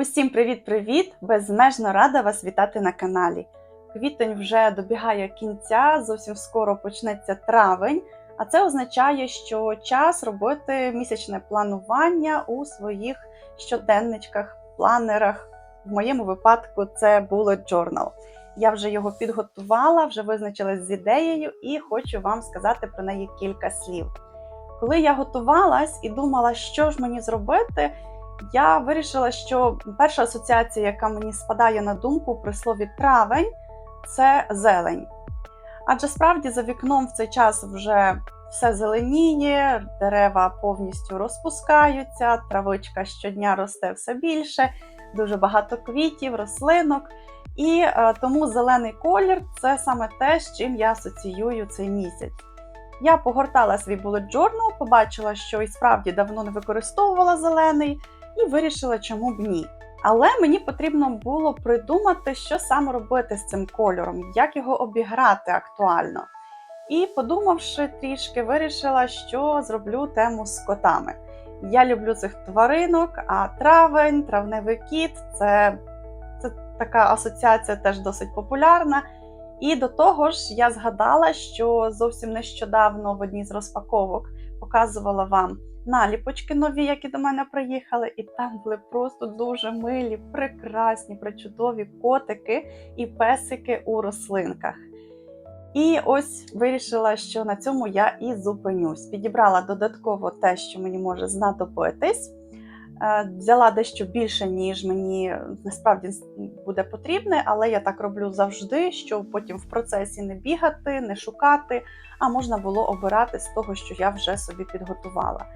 Усім привіт-привіт! Безмежно рада вас вітати на каналі. Квітень вже добігає кінця, зовсім скоро почнеться травень, а це означає, що час робити місячне планування у своїх щоденничках, планерах. В моєму випадку це bullet journal. Я вже його підготувала, вже визначилась з ідеєю і хочу вам сказати про неї кілька слів. Коли я готувалась і думала, що ж мені зробити, я вирішила, що перша асоціація, яка мені спадає на думку при слові травень, це зелень. Адже справді за вікном в цей час вже все зеленіє, дерева повністю розпускаються, травичка щодня росте все більше, дуже багато квітів, рослинок. І е, тому зелений колір це саме те, з чим я асоціюю цей місяць. Я погортала свій bullet journal, побачила, що і справді давно не використовувала зелений, і вирішила, чому б ні. Але мені потрібно було придумати, що саме робити з цим кольором, як його обіграти актуально. І, подумавши трішки, вирішила, що зроблю тему з котами. Я люблю цих тваринок, а травень, травневий кіт це, це така асоціація теж досить популярна. І до того ж, я згадала, що зовсім нещодавно в одній з розпаковок показувала вам наліпочки нові, які до мене приїхали, і там були просто дуже милі, прекрасні, причудові котики і песики у рослинках. І ось вирішила, що на цьому я і зупинюсь. Підібрала додатково те, що мені може знадобитись. Е, Взяла дещо більше, ніж мені насправді буде потрібне, але я так роблю завжди, щоб потім в процесі не бігати, не шукати, а можна було обирати з того, що я вже собі підготувала.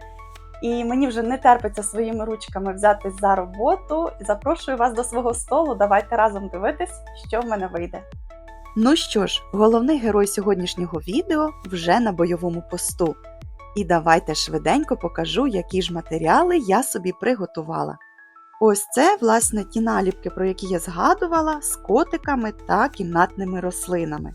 І мені вже не терпиться своїми ручками взятись за роботу. Запрошую вас до свого столу. Давайте разом дивитись, що в мене вийде. Ну що ж, головний герой сьогоднішнього відео вже на бойовому посту. І давайте швиденько покажу, які ж матеріали я собі приготувала. Ось це, власне, ті наліпки, про які я згадувала, з котиками та кімнатними рослинами.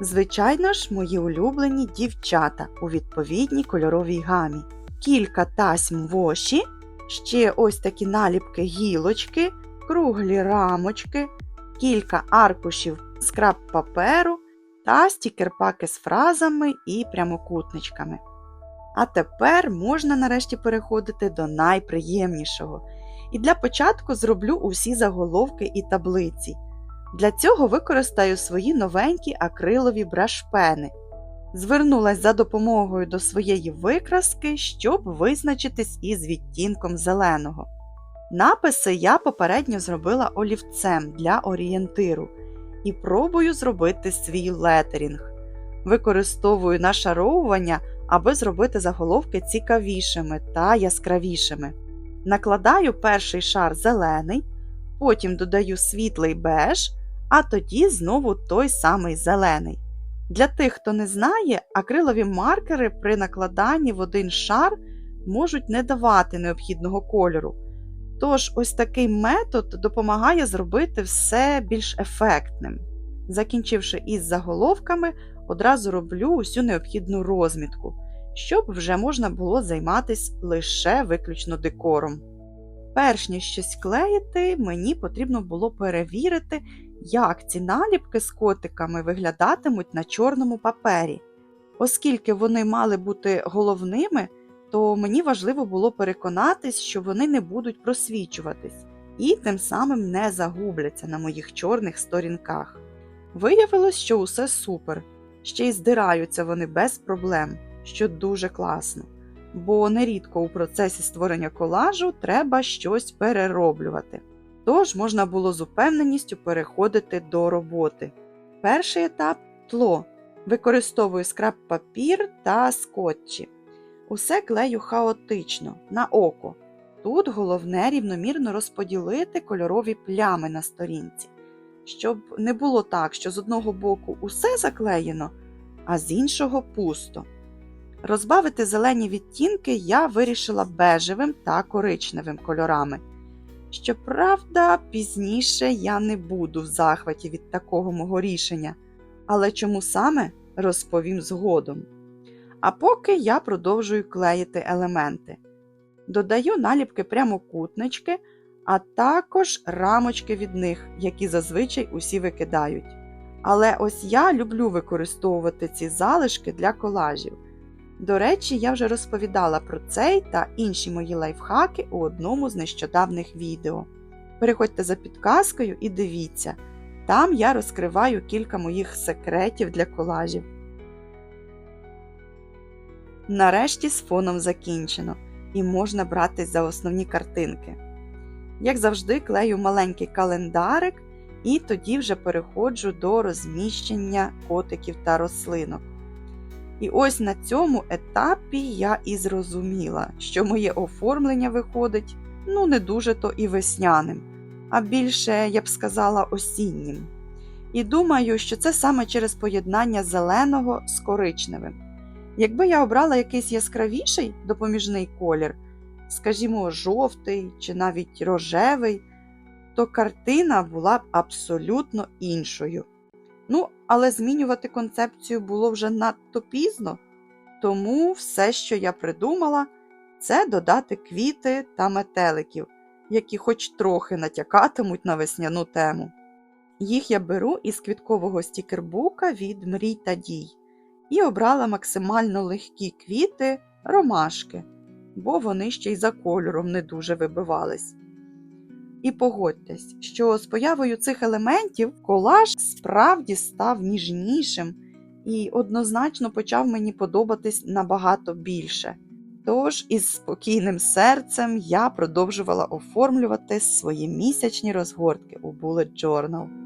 Звичайно ж, мої улюблені дівчата у відповідній кольоровій гамі. Кілька тасьм воші, ще ось такі наліпки гілочки, круглі рамочки, кілька аркушів скраб паперу та стікерпаки з фразами і прямокутничками. А тепер можна нарешті переходити до найприємнішого. І для початку зроблю усі заголовки і таблиці. Для цього використаю свої новенькі акрилові брашпени. Звернулась за допомогою до своєї викраски, щоб визначитись із відтінком зеленого. Написи я попередньо зробила олівцем для орієнтиру і пробую зробити свій летерінг. Використовую нашаровування, аби зробити заголовки цікавішими та яскравішими. Накладаю перший шар зелений, потім додаю світлий беж, а тоді знову той самий зелений. Для тих, хто не знає, акрилові маркери при накладанні в один шар можуть не давати необхідного кольору. Тож ось такий метод допомагає зробити все більш ефектним. Закінчивши із заголовками, одразу роблю усю необхідну розмітку, щоб вже можна було займатися лише виключно декором. Перш ніж щось клеїти, мені потрібно було перевірити, як ці наліпки з котиками виглядатимуть на чорному папері. Оскільки вони мали бути головними, то мені важливо було переконатись, що вони не будуть просвічуватись і тим самим не загубляться на моїх чорних сторінках. Виявилось, що усе супер, ще й здираються вони без проблем, що дуже класно, бо нерідко у процесі створення колажу треба щось перероблювати. Тож можна було з упевненістю переходити до роботи. Перший етап тло. Використовую скраб папір та скотчі. Усе клею хаотично, на око. Тут головне рівномірно розподілити кольорові плями на сторінці, щоб не було так, що з одного боку усе заклеєно, а з іншого пусто. Розбавити зелені відтінки я вирішила бежевим та коричневим кольорами. Щоправда, пізніше я не буду в захваті від такого мого рішення, але чому саме розповім згодом. А поки я продовжую клеїти елементи. Додаю наліпки прямокутнички, а також рамочки від них, які зазвичай усі викидають. Але ось я люблю використовувати ці залишки для колажів. До речі, я вже розповідала про цей та інші мої лайфхаки у одному з нещодавних відео. Переходьте за підказкою і дивіться, там я розкриваю кілька моїх секретів для колажів. Нарешті з фоном закінчено, і можна братись за основні картинки. Як завжди, клею маленький календарик і тоді вже переходжу до розміщення котиків та рослинок. І ось на цьому етапі я і зрозуміла, що моє оформлення виходить ну не дуже то і весняним, а більше, я б сказала, осіннім. І думаю, що це саме через поєднання зеленого з коричневим. Якби я обрала якийсь яскравіший допоміжний колір, скажімо, жовтий чи навіть рожевий, то картина була б абсолютно іншою. Ну, але змінювати концепцію було вже надто пізно, тому все, що я придумала, це додати квіти та метеликів, які хоч трохи натякатимуть на весняну тему. Їх я беру із квіткового стікербука від Мрій та дій і обрала максимально легкі квіти ромашки, бо вони ще й за кольором не дуже вибивались. І погодьтесь, що з появою цих елементів колаж справді став ніжнішим і однозначно почав мені подобатись набагато більше. Тож із спокійним серцем я продовжувала оформлювати свої місячні розгортки у Bullet Journal.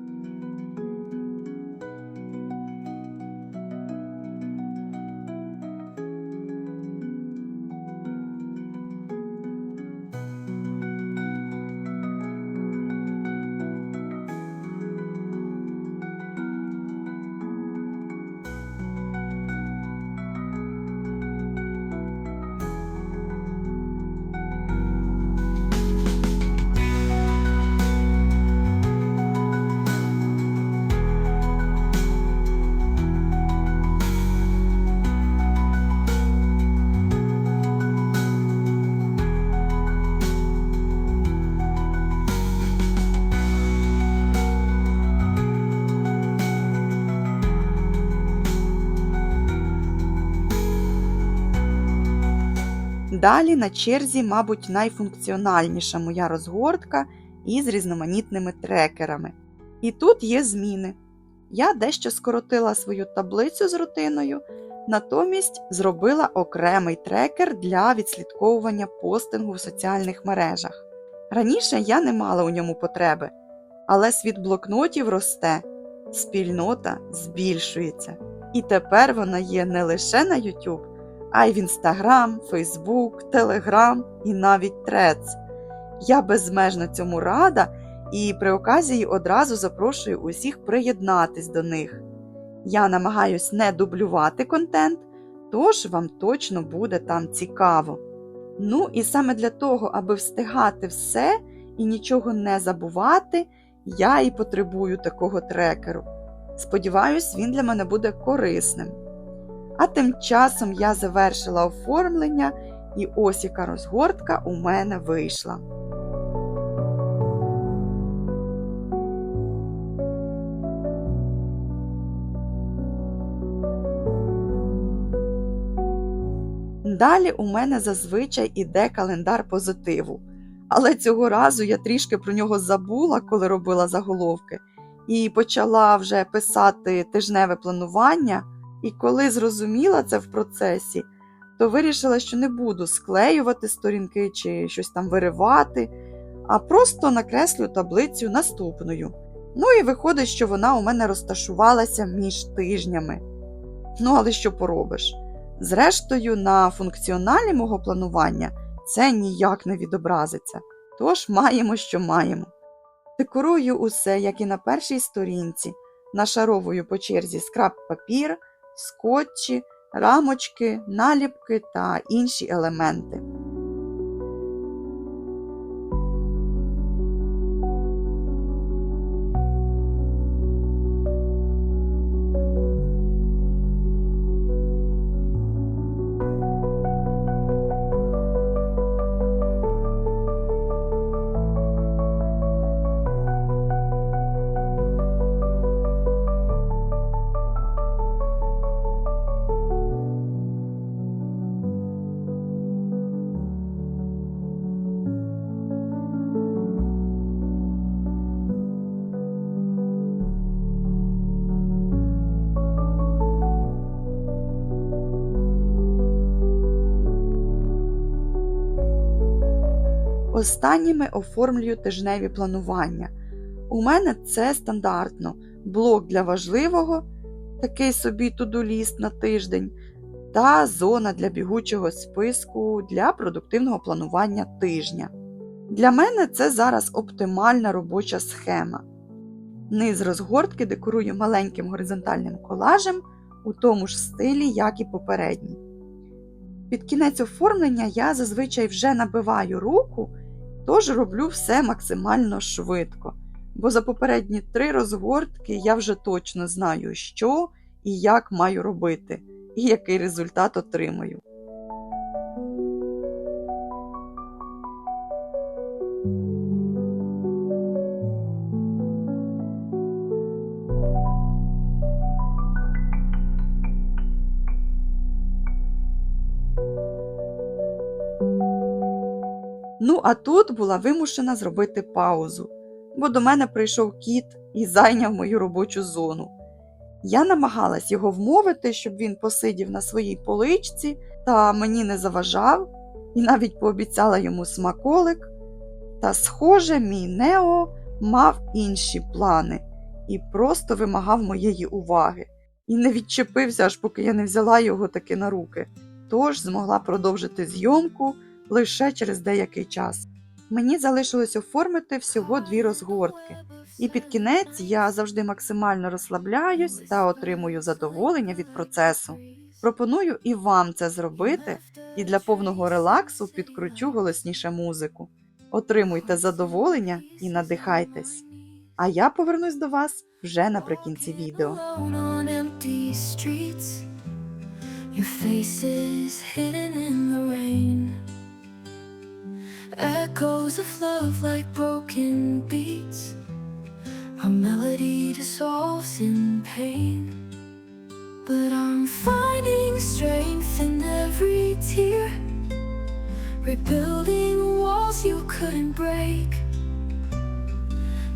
Далі на черзі, мабуть, найфункціональніша моя розгортка із різноманітними трекерами. І тут є зміни. Я дещо скоротила свою таблицю з рутиною, натомість зробила окремий трекер для відслідковування постингу в соціальних мережах. Раніше я не мала у ньому потреби, але світ блокнотів росте, спільнота збільшується. І тепер вона є не лише на YouTube, а й в Інстаграм, Фейсбук, Телеграм і навіть Трец. Я безмежно цьому рада і при оказії одразу запрошую усіх приєднатись до них. Я намагаюсь не дублювати контент, тож вам точно буде там цікаво. Ну і саме для того, аби встигати все і нічого не забувати, я і потребую такого трекеру. Сподіваюсь, він для мене буде корисним. А тим часом я завершила оформлення, і ось яка розгортка у мене вийшла. Далі у мене зазвичай іде календар позитиву. Але цього разу я трішки про нього забула, коли робила заголовки, і почала вже писати тижневе планування. І коли зрозуміла це в процесі, то вирішила, що не буду склеювати сторінки чи щось там виривати, а просто накреслю таблицю наступною. Ну і виходить, що вона у мене розташувалася між тижнями. Ну, але що поробиш? Зрештою, на функціоналі мого планування це ніяк не відобразиться. Тож маємо, що маємо. Декорую усе, як і на першій сторінці, нашаровую по черзі скраб папір скотчі, рамочки, наліпки та інші елементи. Останніми оформлюю тижневі планування. У мене це стандартно блок для важливого, такий собі тудуліст на тиждень, та зона для бігучого списку для продуктивного планування тижня. Для мене це зараз оптимальна робоча схема. Низ розгортки декорую маленьким горизонтальним колажем у тому ж стилі, як і попередній. Під кінець оформлення я зазвичай вже набиваю руку, тож роблю все максимально швидко, бо за попередні три розгортки я вже точно знаю, що і як маю робити, і який результат отримаю. А тут була вимушена зробити паузу, бо до мене прийшов кіт і зайняв мою робочу зону. Я намагалась його вмовити, щоб він посидів на своїй поличці та мені не заважав, і навіть пообіцяла йому смаколик. Та, схоже, мій Нео мав інші плани і просто вимагав моєї уваги, і не відчепився, аж поки я не взяла його таки на руки, тож змогла продовжити зйомку лише через деякий час. Мені залишилось оформити всього дві розгортки, і під кінець я завжди максимально розслабляюсь та отримую задоволення від процесу. Пропоную і вам це зробити, і для повного релаксу підкручу голосніше музику. Отримуйте задоволення і надихайтесь. А я повернусь до вас вже наприкінці відео. Your face is hidden in the rain. Echoes of love like broken beats. Our melody dissolves in pain. But I'm finding strength in every tear, rebuilding walls you couldn't break.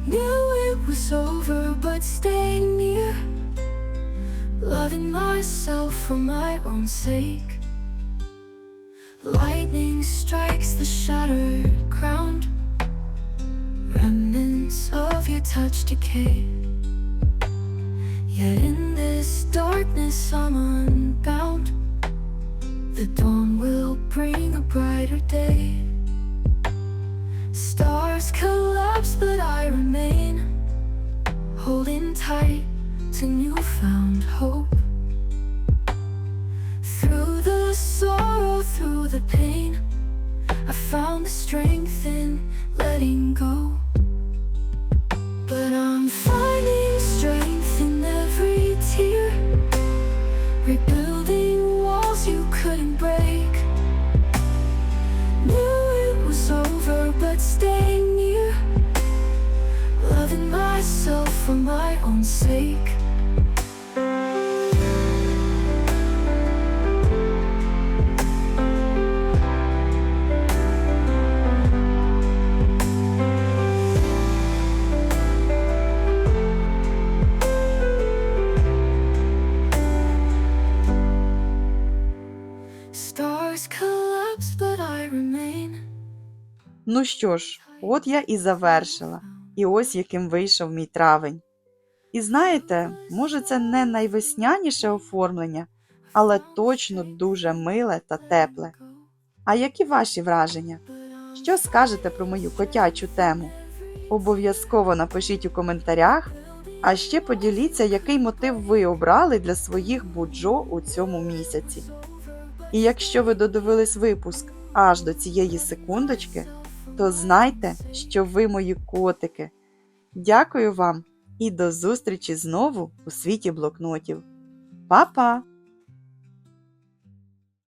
Knew it was over, but stayed near. Loving myself for my own sake. Lightning strikes the shattered ground. Remnants of your touch decay. Yet in this darkness, I'm unbound. The dawn will bring a brighter day. Stars collapse, but I remain holding tight to newfound hope. Through the pain, I found the strength in letting go. Ну що ж, от я і завершила, і ось яким вийшов мій травень. І знаєте, може, це не найвесняніше оформлення, але точно дуже миле та тепле. А які ваші враження? Що скажете про мою котячу тему? Обов'язково напишіть у коментарях, а ще поділіться, який мотив ви обрали для своїх буджо у цьому місяці. І якщо ви додивились випуск аж до цієї секундочки, то знайте, що ви мої котики. Дякую вам і до зустрічі знову у світі блокнотів. Па-па!